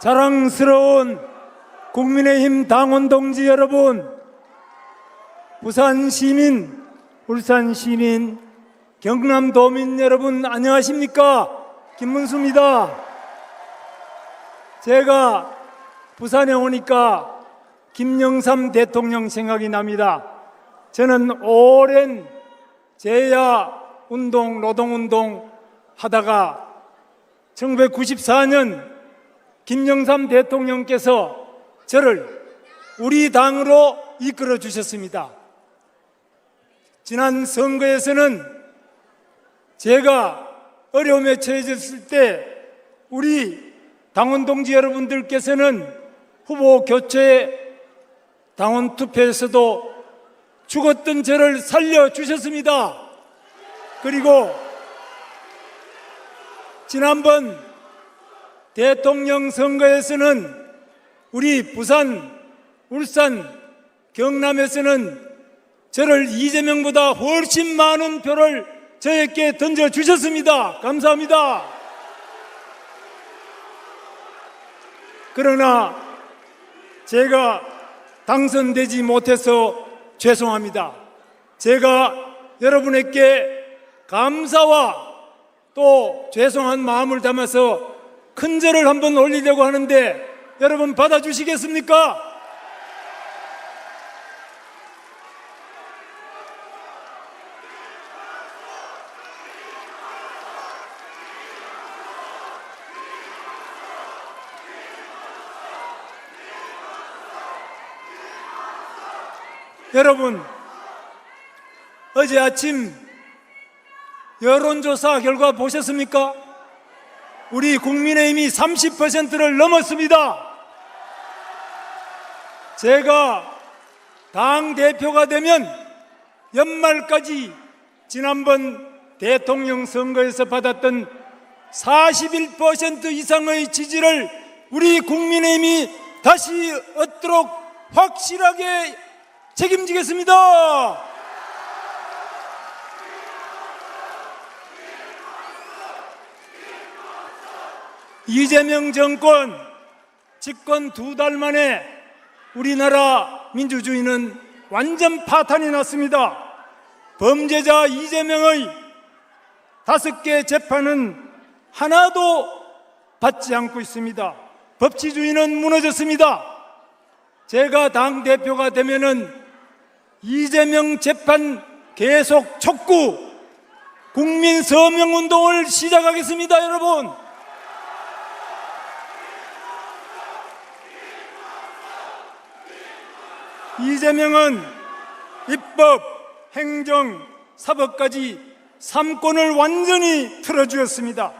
자랑스러운 국민의힘 당원 동지 여러분, 부산 시민, 울산 시민, 경남 도민 여러분 안녕하십니까? 김문수입니다. 제가 부산에 오니까 김영삼 대통령 생각이 납니다. 저는 오랜 제야 운동, 노동운동 하다가 1994년 김영삼 대통령께서 저를 우리 당으로 이끌어 주셨습니다. 지난 선거에서는 제가 어려움에 처해졌을 때 우리 당원 동지 여러분들께서는 후보 교체 당원 투표에서도 죽었던 저를 살려 주셨습니다. 그리고 지난번 대통령 선거에서는 우리 부산, 울산, 경남에서는 저를 이재명보다 훨씬 많은 표를 저에게 던져 주셨습니다. 감사합니다. 그러나 제가 당선되지 못해서 죄송합니다. 제가 여러분에게 감사와 또 죄송한 마음을 담아서 큰 절을 한번 올리려고 하는데 여러분 받아주시겠습니까? 여러분, 어제 아침 여론조사 결과 보셨습니까? 우리 국민의힘이 30%를 넘었습니다. 제가 당 대표가 되면 연말까지 지난번 대통령 선거에서 받았던 41% 이상의 지지를 우리 국민의힘이 다시 얻도록 확실하게 책임지겠습니다. 이재명 정권 집권 두 달 만에 우리나라 민주주의는 완전 파탄이 났습니다. 범죄자 이재명의 다섯 개 재판은 하나도 받지 않고 있습니다. 법치주의는 무너졌습니다. 제가 당 대표가 되면은 이재명 재판 계속 촉구 국민 서명 운동을 시작하겠습니다, 여러분. 이재명은 입법, 행정, 사법까지 삼권을 완전히 틀어주었습니다.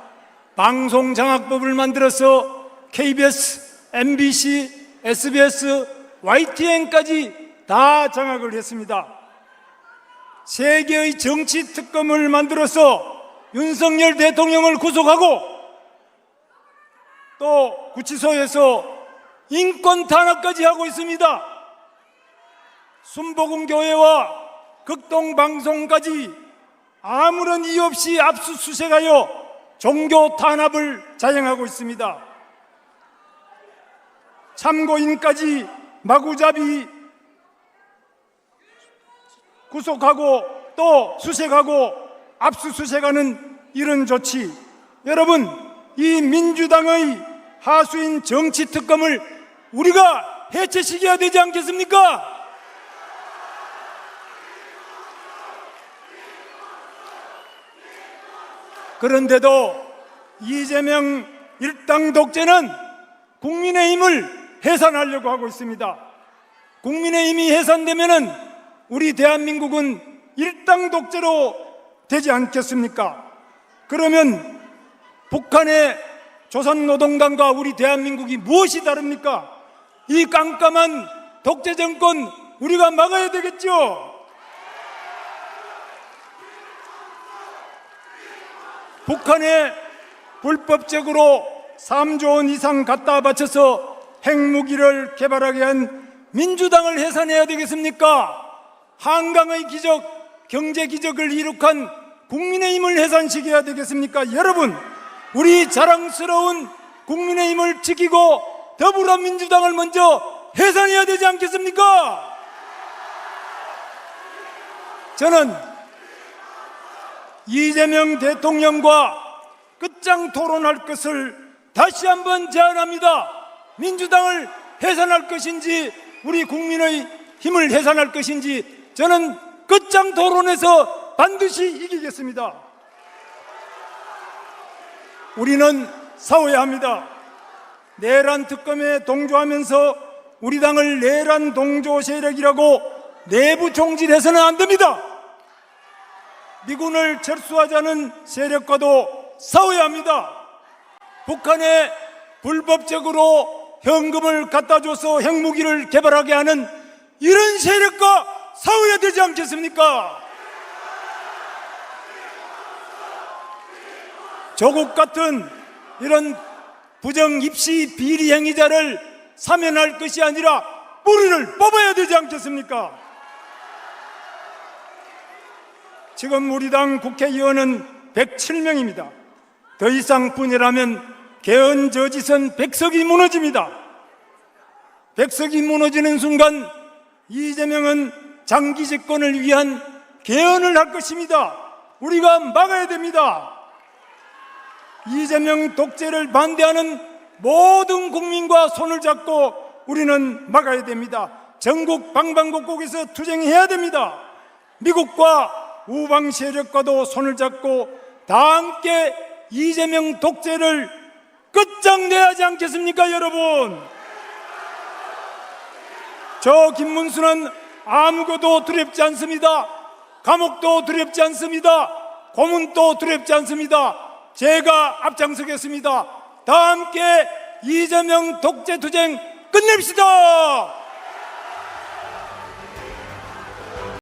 방송 장악법을 만들어서 KBS, MBC, SBS, YTN까지 다 장악을 했습니다. 세계의 정치 특검을 만들어서 윤석열 대통령을 구속하고 또 구치소에서 인권 탄압까지 하고 있습니다. 순복음 교회와 극동 방송까지 아무런 이유 없이 압수수색하여 종교 탄압을 자행하고 있습니다. 참고인까지 마구잡이 구속하고 또 수색하고 압수수색하는 이런 조치 여러분 이 민주당의 하수인 정치 특검을 우리가 해체시켜야 되지 않겠습니까? 그런데도 이재명 일당 독재는 국민의힘을 해산하려고 하고 있습니다. 국민의힘이 해산되면은 우리 대한민국은 일당 독재로 되지 않겠습니까? 그러면 북한의 조선노동당과 우리 대한민국이 무엇이 다릅니까? 이 깜깜한 독재 정권 우리가 막아야 되겠죠. 북한에 불법적으로 3조 원 이상 갖다 바쳐서 핵무기를 개발하게 한 민주당을 해산해야 되겠습니까? 한강의 기적, 경제 기적을 이룩한 국민의힘을 해산시켜야 되겠습니까? 여러분, 우리 자랑스러운 국민의힘을 지키고 더불어민주당을 먼저 해산해야 되지 않겠습니까? 저는 이재명 대통령과 끝장 토론할 것을 다시 한번 제안합니다. 민주당을 해산할 것인지 우리 국민의 힘을 해산할 것인지 저는 끝장 토론에서 반드시 이기겠습니다. 우리는 싸워야 합니다. 내란 특검에 동조하면서 우리 당을 내란 동조 세력이라고 내부 총질해서는 안 됩니다. 미군을 철수하자는 세력과도 싸워야 합니다. 북한에 불법적으로 현금을 갖다 줘서 핵무기를 개발하게 하는 이런 세력과 싸워야 되지 않겠습니까? 조국 같은 이런 부정 입시 비리 행위자를 사면할 것이 아니라 뿌리를 뽑아야 되지 않겠습니까? 지금 우리 당 국회의원은 107명입니다. 더 이상 분열하면 개헌 저지선 백석이 무너집니다. 백석이 무너지는 순간 이재명은 장기 집권을 위한 개헌을 할 것입니다. 우리가 막아야 됩니다. 이재명 독재를 반대하는 모든 국민과 손을 잡고 우리는 막아야 됩니다. 전국 방방곡곡에서 투쟁해야 됩니다. 미국과 우방 세력과도 손을 잡고 다 함께 이재명 독재를 끝장내야 하지 않겠습니까, 여러분? 저 김문수는 아무것도 두렵지 않습니다. 감옥도 두렵지 않습니다. 고문도 두렵지 않습니다. 제가 앞장서겠습니다. 다 함께 이재명 독재 투쟁 끝냅시다.